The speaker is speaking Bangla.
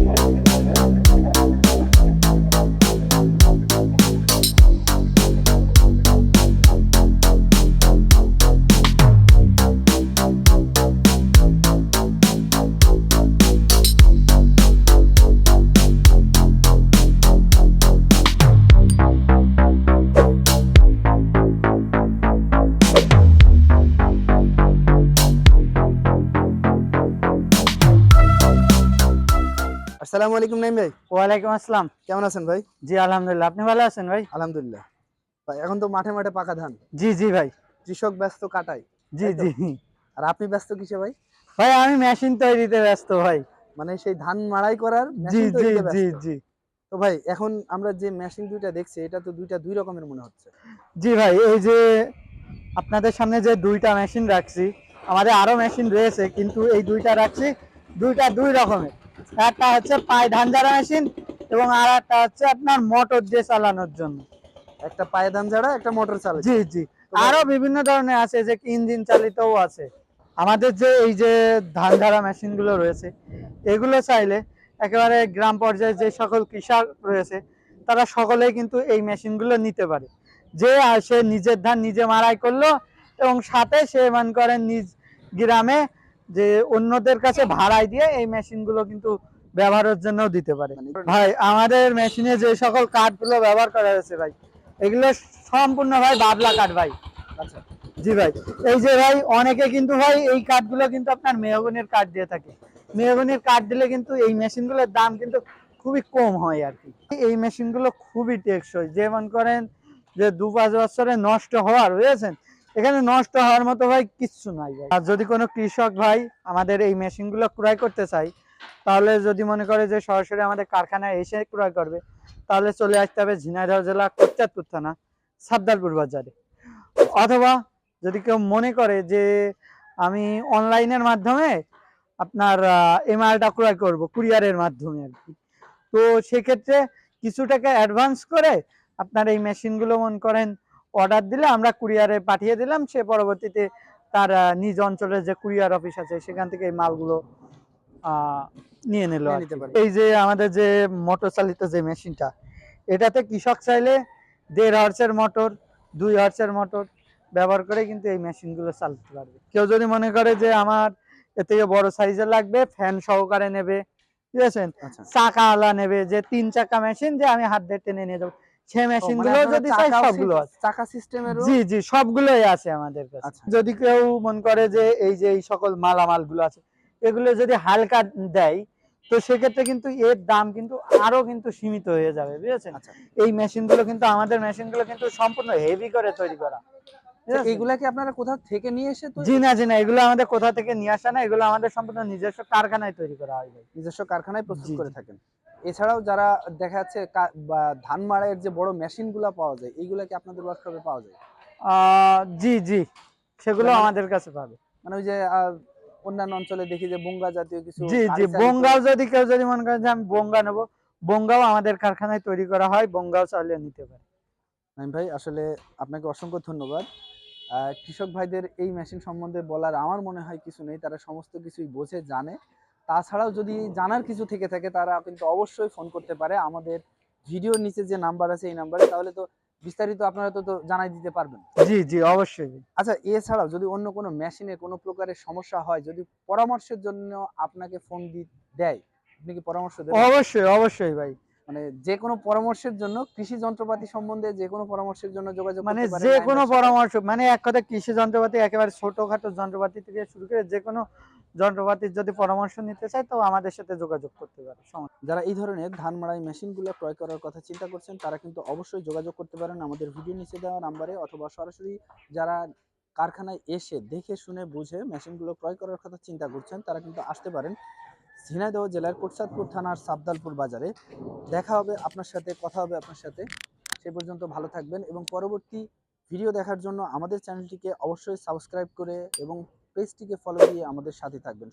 yeah. আসসালামু আলাইকুম নাইম ভাই। ওয়ালাইকুম আসসালাম। কেমন আছেন ভাই? জি আলহামদুলিল্লাহ। আপনি ভালো আছেন ভাই? আলহামদুলিল্লাহ। ভাই এখন তো মাঠে মাঠে পাকা ধান। জি জি ভাই। কৃষক ব্যস্ত কাটাই জি জি। আর আপনি ব্যস্ত কিসে ভাই? ভাই আমি মেশিন তৈরিতে ব্যস্ত ভাই। মানে সেই ধান মাড়াই করার জি জি জি জি। তো ভাই এখন আমরা যে মেশিন দুইটা দেখছি এটা তো দুইটা দুই রকমের মনে হচ্ছে। জি ভাই এই যে আপনাদের সামনে যে দুইটা মেশিন রাখছি আমাদের আরও মেশিন রয়েছে কিন্তু এই দুইটা রাখছি দুইটা দুই রকমের। একটা হচ্ছে পায়ে ধান ঝাড়া মেশিন এবং আর একটা হচ্ছে আপনার মোটর দিয়ে চালানোর জন্য। একটা পায়ে ধান ঝাড়া একটা মোটর চালাচ্ছে জি জি। আরও বিভিন্ন ধরনের আছে যে ইঞ্জিন চালিতও আছে। আমাদের যে এই যে ধান ধারা মেশিনগুলো রয়েছে এগুলো চাইলে একেবারে গ্রাম পর্যায়ে যে সকল কৃষক রয়েছে তারা সকলেই কিন্তু এই মেশিনগুলো নিতে পারে। যে সে নিজের ধান নিজে মারাই করল এবং সাথে সে মনে করেন নিজ গ্রামে যে অন্যদের কাছে ভাড়ায় দিয়ে এই মেশিনগুলো কিন্তু ব্যবহারের জন্য দিতে পারে। মানে- ভাই আমাদের মেশিনে যে সকল কাঠগুলো ব্যবহার করা হয়েছে ভাই এগুলো সম্পূর্ণ ভাই বাবলা কাঠ ভাই। আচ্ছা। জি ভাই এই যে ভাই অনেকে কিন্তু ভাই এই কাঠগুলো কিন্তু আপনার মেহগনির কাঠ দিয়ে থাকে। মেহগনির কাঠ দিলে কিন্তু এই মেশিনগুলোর দাম কিন্তু খুবই কম হয় আর কি। এই মেশিনগুলো খুবই টেকসই যেমন করেন যে দু পাঁচ বছরে নষ্ট হওয়ার বুঝেছেন? এখানে নষ্ট হওয়ার মতো ভাই কিচ্ছু নাই আর যদি কোনো কৃষক ভাই আমাদের এই মেশিনগুলো ক্রয় করতে চাই তাহলে যদি মনে করে যে সরাসরি আমাদের কারখানায় এসে ক্রয় করবে, তাহলে চলে আসতে হবে ঝিনাইদহ জেলা কোচ্চাদপুর থানা, সাদ্দারপুর বাজারে। অথবা যদি কেউ মনে করে যে আমি অনলাইনের মাধ্যমে আপনার মালটা ক্রয় করব, কুরিয়ারের মাধ্যমে আর কি। তো সেক্ষেত্রে কিছু টাকা অ্যাডভান্স করে আপনার এই মেশিনগুলো মনে করেন অর্ডার দিলে আমরা কুরিয়ারে পাঠিয়ে দিলাম সে পরবর্তীতে তার নিজ অঞ্চলের যে কুরিয়ার অফিস আছে সেখান থেকে এই মালগুলো নিয়ে নিল। এই যে আমাদের যে মোটর চালিত যে মেশিনটা এটাতে কৃষক চাইলে দেড় হর্সের মোটর দুই হর্সের মোটর ব্যবহার করে কিন্তু এই মেশিনগুলো চালাতে পারবে। কেউ যদি মনে করে যে আমার এর থেকে বড় সাইজের লাগবে ফ্যান সহকারে নেবে ঠিক আছে? আচ্ছা। চাকা আলা নেবে যে তিন চাকা মেশিন যে আমি হাত দিয়ে টেনে নিয়ে যাব সেই মেশিন মানে গুলো যদি চাই সবগুলো চাকা সিস্টেমের জি জি সবগুলোই আছে আমাদের কাছে। আচ্ছা। যদি কেউ মনে করে যে এই যে এই সকল মালামালগুলো আছে এগুলো যদি হালকা দেয় তো সেক্ষেত্রে কিন্তু এর দাম কিন্তু আরও কিন্তু সীমিত হয়ে যাবে বুঝেছেন? আচ্ছা। এই মেশিনগুলো কিন্তু আমাদের মেশিনগুলো কিন্তু সম্পূর্ণ হেভি করে তৈরি করা। ঠিক আছে? এইগুলা কি আপনারা কোথাও থেকে নিয়ে এসে জি না জি না এগুলো আমাদের কোথা থেকে নিয়ে আসা না এগুলো আমাদের সম্পূর্ণ নিজস্ব কারখানায় তৈরি করা হয় নিজস্ব কারখানায় প্রস্তুত করে থাকেন। এছাড়াও যারা দেখা যাচ্ছে ধান মাড়াইয়ের যে বড় মেশিনগুলা পাওয়া যায় এইগুলা কি আপনাদের ওয়ার্কশপে পাওয়া যায়? জি জি। সেগুলো মানে- আমাদের কাছে পাবে। মানে ওই যে অন্যান্য অঞ্চলে দেখি যে বঙ্গা জাতীয় কিছু জি জি বঙ্গাও যদি কেউ যদি মনে করে যে আমি বঙ্গা নেব বঙ্গাও আমাদের কারখানায় তৈরি করা হয় বঙ্গাও চালিয়ে নিতে পারে। নাইম ভাই আসলে আপনাকে অসংখ্য ধন্যবাদ। কৃষক ভাইদের এই মেশিন সম্বন্ধে বলার আমার মনে হয় কিছু নেই তারা সমস্ত কিছুই বোঝে জানে। তাছাড়াও যদি জানার কিছু থেকে থাকে তারা কিন্তু অবশ্যই ফোন করতে পারে। আমাদের ভিডিওর নিচে যে নাম্বার আছে এই নাম্বারে তাহলে তো বিস্তারিত আপনারা তো জানাই দিতে পারবেন। জি জি অবশ্যই। আচ্ছা এছাড়াও যদি অন্য কোনো মেশিনে কোনো প্রকারের সমস্যা হয় যদি পরামর্শের জন্য আপনাকে ফোন দেয় আপনি কি পরামর্শ দেবেন? অবশ্যই অবশ্যই ভাই। মানে যে কোনো পরামর্শের জন্য কৃষি যন্ত্রপাতি সম্বন্ধে যে কোনো পরামর্শের জন্য যোগাযোগ মানে যে কোনো পরামর্শ মানে এক কথা কৃষি যন্ত্রপাতি একেবারে ছোটখাটো যন্ত্রপাতি থেকে শুরু করে যে কোনো যন্ত্রপাতির যদি পরামর্শ নিতে চায়, তো আমাদের সাথে যোগাযোগ করতে পারে। যারা এই ধরনের ধান মাড়াই মেশিনগুলো ক্রয় করার কথা চিন্তা করছেন, তারা কিন্তু অবশ্যই যোগাযোগ করতে পারেন আমাদের ভিডিও নিচে দেওয়া নাম্বারে অথবা সরাসরি যারা কারখানায় এসে দেখে, শুনে, বুঝে মেশিনগুলো ক্রয় করার কথা চিন্তা করছেন, তারা কিন্তু আসতে পারেন ঝিনাইদহ জেলার কোটসাদপুর থানার সাবদালপুর বাজারে। দেখা হবে আপনার সাথে, কথা হবে আপনার সাথে। সে পর্যন্ত ভালো থাকবেন এবং পরবর্তী ভিডিও দেখার জন্য আমাদের চ্যানেলটিকে অবশ্যই সাবস্ক্রাইব করে এবং পেজটিকে ফলো দিয়ে আমাদের সাথে থাকবেন।